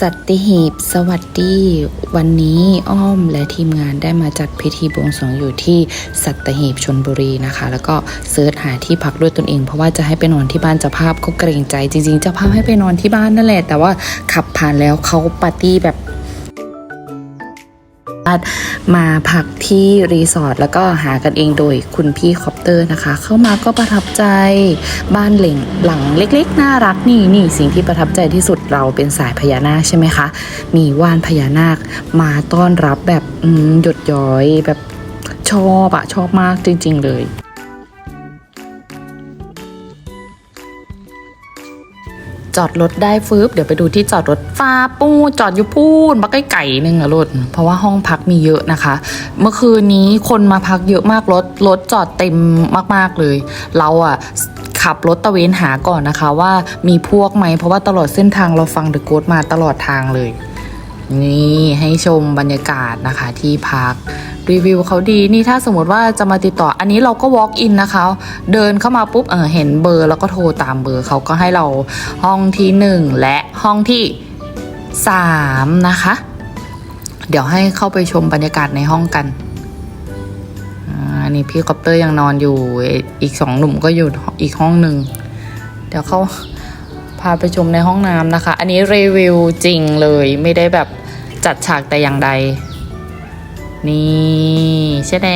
สัตหีบสวัสดี วันนี้อ้อมและทีมงานได้มาจัดพิธีบวงสรวงอยู่ที่สัตหีบชนบุรีนะคะ แล้วก็เซิร์ชหาที่พักด้วยตนเอง เพราะว่าจะให้ไปนอนที่บ้านเจ้าภาพก็เกรงใจจริงๆเจ้าภาพให้ไปนอนที่บ้านนั่นแหละ แต่ว่าขับผ่านแล้วเขาปาร์ตี้แบบ มาพักที่รีสอร์ทแล้วก็หากันเองโดยคุณพี่คอปเตอร์นะคะ เข้ามาก็ประทับใจบ้านเหล่งหลังเล็กๆ น่ารักนี่นี่สิ่งที่ประทับใจที่สุดเราเป็นสายพญานาคใช่ไหมคะ มีว่านพญานาคมาต้อนรับแบบหยดย้อยแบบชอบอะชอบมากจริง ๆ เลย อดรถได้ฟืบเดี๋ยวไปดูที่จอดรถฟ้าปูจอดอยู่พูนบักไก่หนึ่งอะรถเพราะว่าห้องพักมีเยอะนะคะ เมื่อคืนนี้คนมาพักเยอะมากรถรถจอดเต็มมาก ๆเลย เราอะขับรถตะเวนหาก่อนนะคะว่ามีพวกไหมเพราะว่าตลอดเส้นทางเราฟังเดอะโกดมาตลอดทางเลย นี่ให้ชมบรรยากาศนะคะที่พักรีวิวเขาดีนี่ถ้าสมมติว่าจะมาติดต่ออันนี้เราก็ walk in นะคะ เดินเข้ามาปุ๊บเออเห็นเบอร์ แล้วก็โทรตามเบอร์เขาก็ให้เราห้องที่หนึ่งและห้องที่สามนะคะ เดี๋ยวให้เข้าไปชมบรรยากาศในห้องกันอ่าอันนี้พี่คอปเตอร์ยังนอนอยู่อีกสองหนุ่มก็อยู่อีกห้องหนึ่งเดี๋ยวเขา พาไปชมในห้องน้ำนะคะ อันนี้รีวิวจริงเลยไม่ได้แบบจัดฉากแต่อย่างใด นี่ใช่แด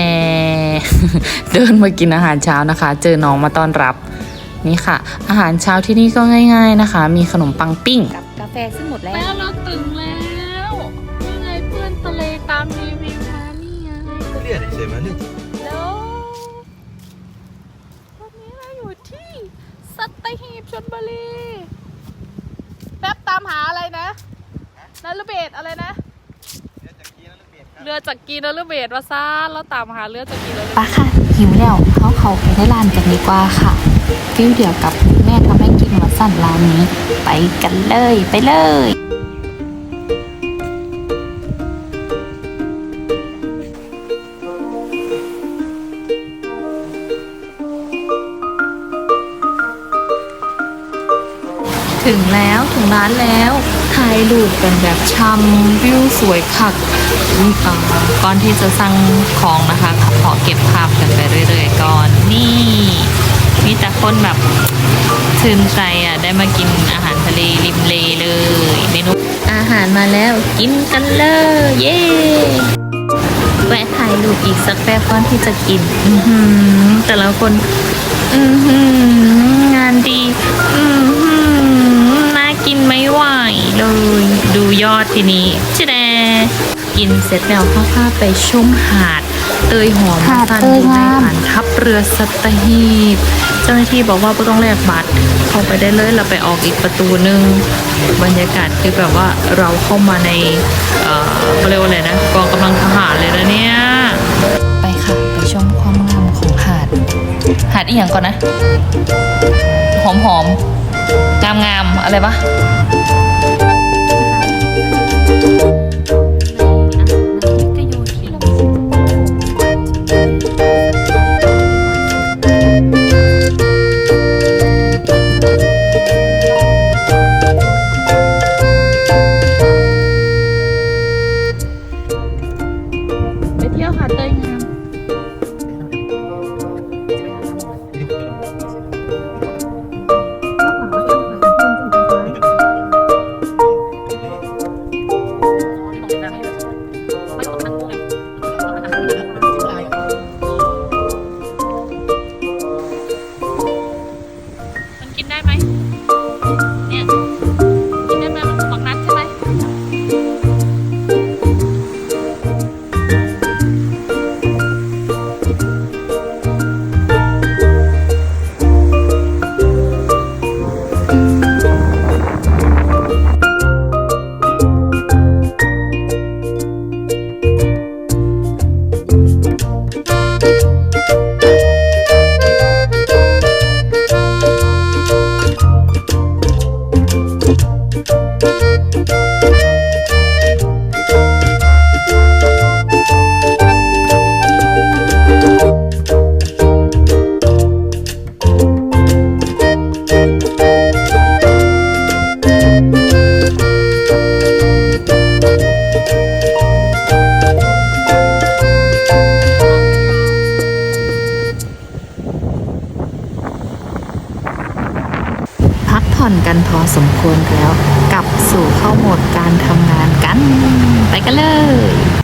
เดินมากินอาหารเช้านะคะ เจอน้องมาต้อนรับนี่ค่ะ อาหารเช้าที่นี่ก็ง่าย ๆนะคะ มีขนมปังปิ้งกับกาแฟซึ่งหมดแล้วแล้วเราตึงแล้วนี่ไงเพื่อนทะเลตามรีวิวมานี่ไงเลือดเฉยมาเลือดแล้ววันนี้เราอยู่ที่สัตหีบชนบุรีแป๊บตามหาอะไรนะนัลเบดอะไรนะเรือจักรีนัลเบดวาซาแล้วตามหาเรือจักรีนัลเบดปะค่ะหิวแล้วเขาเขาไปได้ร้านกันดีกว่าค่ะฟิวเดียวกับแม่ทำให้กินมาสั่นร้านนี้ ไปกันเลยไปเลย ถึงแล้วถึงร้านแล้วถ่ายรูปกันแบบชำวิวสวยคักก่อนที่จะสั่งของนะคะ ขอเก็บภาพกันไปเรื่อยๆก่อนนี่มีแต่คนแบบชื่นใจอะได้มากินอาหารทะเลริมเลเลยเมนูอาหารมาแล้วกินกันเลยเย้แวะถ่ายรูปอีกสักแป๊บก่อนที่จะกิน อืแต่ละคน อืงานดีอื ไม่ไหวเลย ดูยอดทีนี้ชิแดกินเสร็จแล้วเข้าพาไปชมหาด เตยหอมหาดสันเตยอยู่ในงามฐานทัพเรือสัตหีบ เจ้าหน้าที่บอกว่าไม่ต้องแลกบัตรเข้าไปได้เลยเราไปออกอีกประตูหนึ่งบรรยากาศคือแบบว่าเราเข้ามาในเอ่อเขาเรียกว่าอะไรนะกองกำลังทหารเลยนะเนี่ยไปค่ะไปชมความงามของหาด หาดอีกอย่างก่อนนะ หอมหอม งามงามๆอะไรปะ่อนกันพอสมควรแล้ว กลับสู่เข้าโหมดการทำงานกัน ไปกันเลย